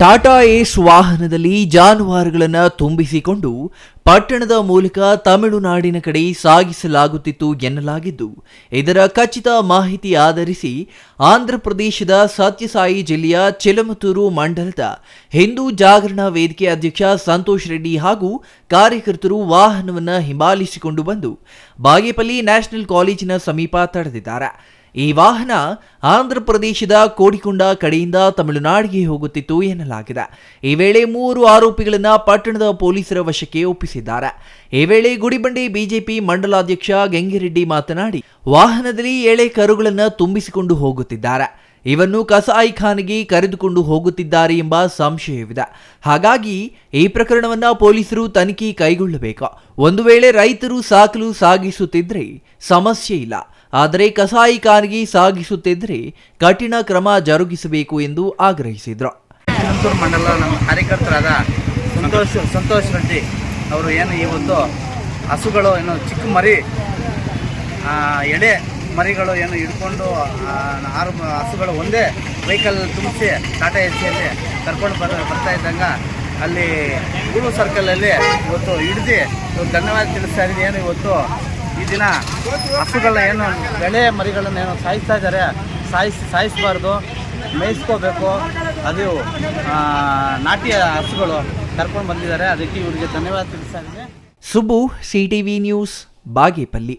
ಟಾಟಾ ಏಸ್ ವಾಹನದಲ್ಲಿ ಜಾನುವಾರುಗಳನ್ನು ತುಂಬಿಸಿಕೊಂಡು ಪಟ್ಟಣದ ಮೂಲಕ ತಮಿಳುನಾಡಿನ ಕಡೆ ಸಾಗಿಸಲಾಗುತ್ತಿತ್ತು ಎನ್ನಲಾಗಿದ್ದು, ಇದರ ಖಚಿತ ಮಾಹಿತಿ ಆಧರಿಸಿ ಆಂಧ್ರಪ್ರದೇಶದ ಸತ್ಯಸಾಯಿ ಜಿಲ್ಲೆಯ ಚಿಲಮತೂರು ಮಂಡಲದ ಹಿಂದೂ ಜಾಗರಣ ವೇದಿಕೆ ಅಧ್ಯಕ್ಷ ಸಂತೋಷ್ ರೆಡ್ಡಿ ಹಾಗೂ ಕಾರ್ಯಕರ್ತರು ವಾಹನವನ್ನು ಹಿಂಬಾಲಿಸಿಕೊಂಡು ಬಂದು ಬಾಗೇಪಲ್ಲಿ ನ್ಯಾಷನಲ್ ಕಾಲೇಜಿನ ಸಮೀಪ ತಡೆದಿದ್ದಾರೆ. ಈ ವಾಹನ ಆಂಧ್ರ ಪ್ರದೇಶದ ಕೋಡಿಕೊಂಡ ಕಡೆಯಿಂದ ತಮಿಳುನಾಡಿಗೆ ಹೋಗುತ್ತಿತ್ತು ಎನ್ನಲಾಗಿದೆ. ಈ ವೇಳೆ ಮೂರು ಆರೋಪಿಗಳನ್ನು ಪಟ್ಟಣದ ಪೊಲೀಸರ ವಶಕ್ಕೆ ಒಪ್ಪಿಸಿದ್ದಾರೆ. ಈ ವೇಳೆ ಗುಡಿಬಂಡೆ ಬಿಜೆಪಿ ಮಂಡಲಾಧ್ಯಕ್ಷ ಗಂಗಿರೆಡ್ಡಿ ಮಾತನಾಡಿ, ವಾಹನದಲ್ಲಿ ಎಳೆ ಕರುಗಳನ್ನು ತುಂಬಿಸಿಕೊಂಡು ಹೋಗುತ್ತಿದ್ದಾರೆ. ಇವನ್ನು ಕಸಾಯಿಖಾನೆಗೆ ಕರೆದುಕೊಂಡು ಹೋಗುತ್ತಿದ್ದಾರೆ ಎಂಬ ಸಂಶಯವಿದೆ. ಹಾಗಾಗಿ ಈ ಪ್ರಕರಣವನ್ನು ಪೊಲೀಸರು ತನಿಖೆ ಕೈಗೊಳ್ಳಬೇಕು. ಒಂದು ವೇಳೆ ರೈತರು ಸಾಕಲು ಸಾಗಿಸುತ್ತಿದ್ದರೆ ಸಮಸ್ಯೆ ಇಲ್ಲ. ಆದರೆ ಕಸಾಯಿ ಕಸಾಯಿಖಾನೆಗೆ ಸಾಗಿಸುತ್ತಿದ್ದರೆ ಕಠಿಣ ಕ್ರಮ ಜರುಗಿಸಬೇಕು ಎಂದು ಆಗ್ರಹಿಸಿದರು. ಸಂತೂರು ಮಂಡಲ ನಮ್ಮ ಕಾರ್ಯಕರ್ತರಾದ ಸಂತೋಷ್ ಸಂತೋಷ್ ರೆಡ್ಡಿ ಅವರು ಏನು ಇವತ್ತು ಹಸುಗಳು ಏನು ಚಿಕ್ಕ ಮರಿ ಎಳೆ ಮರಿಗಳು ಏನು ಹಿಡ್ಕೊಂಡು ಆರು ಹಸುಗಳು ಒಂದೇ ವೆಹಿಕಲ್ ತುಂಬಿಸಿ ಟಾಟಾ ಎಸ್ ಸಿಯಲ್ಲಿ ಕರ್ಕೊಂಡು ಬರ್, ಬರ್ತಾ ಇದ್ದಂಗ ಅಲ್ಲಿ ಗೂಳು ಸರ್ಕಲಲ್ಲಿ ಇವತ್ತು ಹಿಡ್ದು, ಧನ್ಯವಾದ ತಿಳಿಸ್ತಾ ಇದ್ದೀನಿ. ಏನು ಇವತ್ತು ಈ ದಿನ ಹಸುಗಳನ್ನ ಏನು ಬೆಳೆ ಮರಿಗಳನ್ನ ಏನು ಸಾಯಿಸ್ತಾ ಇದ್ದಾರೆ, ಸಾಯಿಸಿ, ಸಾಯಿಸಬಾರ್ದು, ಮೇಯಿಸ್ಕೋಬೇಕು. ಅದು ನಾಟಿ ಹಸುಗಳು ಕರ್ಕೊಂಡು ಬಂದಿದ್ದಾರೆ. ಅದಕ್ಕೆ ಇವರಿಗೆ ಧನ್ಯವಾದ ತಿಳಿಸ್ತಾ ಇದ್ದೀನಿ. Subbu V news, Bagepalli.